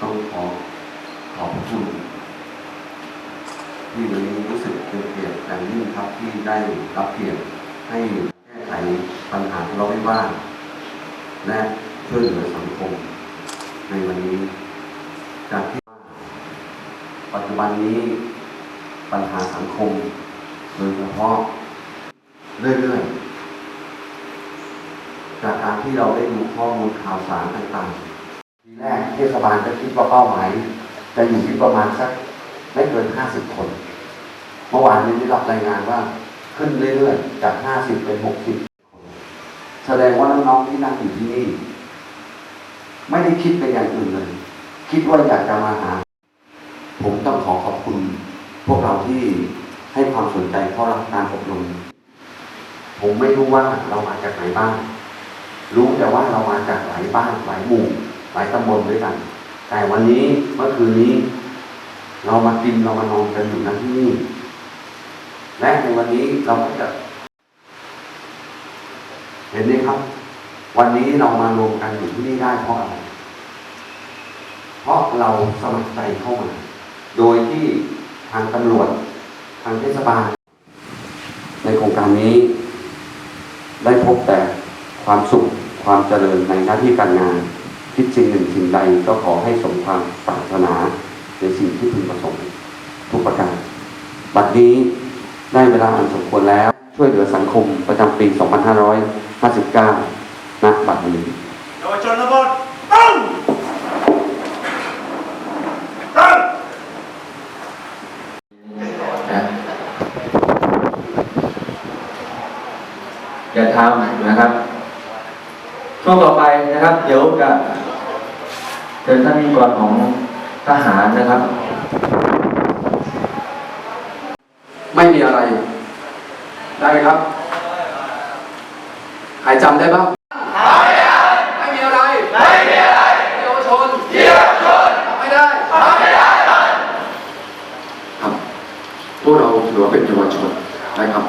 ต้องขอขอบคุณที่วันนี้รู้สึกเป็นเกียรติอย่างยิ่งครับที่ได้รับเกียรติให้แก้ไขปัญหาทะเลาะวิวาและช่วยเหลือสังคม ในวันนี้ จากที่ปัจจุบันนี้ปัญหาสังคมโดยเฉพาะเรื่อยๆจากการที่เราได้ดูข้อมูลข่าวสารต่างๆ ทีแรกเทศบาลก็คิดว่าเป้าหมายจะอยู่ที่ประมาณสักไม่เกิน50คน เมื่อวานนี้ได้รับรายงานว่าขึ้นเรื่อยๆ จาก50เป็น60คนแสดงว่าน้องๆที่นั่งอยู่ที่นี่ ไม่ได้คิดเป็นอย่างอื่นเลย คิดว่าอยากจะมาหา ผมต้องขอขอบคุณ พวกเราที่ให้ความสนใจเข้ารับการอบรม ผมไม่รู้ว่าเรามาจากไหนบ้าง รู้แต่ว่าเรามาจากหลายบ้านหลายหมู่ หลายตำบลด้วยกัน แต่วันนี้เมื่อคืนนี้ เรามากินเรามานอนกันอยู่ณที่นี่ และในวันนี้เราก็จะ เห็นไหมครับ วันนี้เรามารวมกันอยู่ที่นี่ได้เพราะอะไร เพราะเราสมัครใจเข้ามา โดยที่ทางตำรวจทางเทศบาล ในโครงการนี้ ได้พบแต่ความสุขความเจริญในหน้าที่การงาน คิดสิ่งหนึ่งสิ่งใดก็ขอให้สมความปรารถนาในสิ่งที่พึงประสงค์ทุกประการ บัดนี้ได้เวลาอันสมควรแล้วช่วยเหลือสังคมประจำปี 2559ณบัดนี้เยาวชนบดตั้งตั้งนะอย่าทำนะครับ ช่วงต่อไปนะครับ เดี๋ยวจะ เชิญท่านมีกรของทหารนะครับ ไม่มีอะไร ได้ไหมครับใครจำได้บ้างไม่มีอะไร ไม่มีอะไรเยาวชนเยาวชนทำไม่ได้ทำไม่ได้ครับพวกเราถือว่าเป็นเยาวชนนะครับ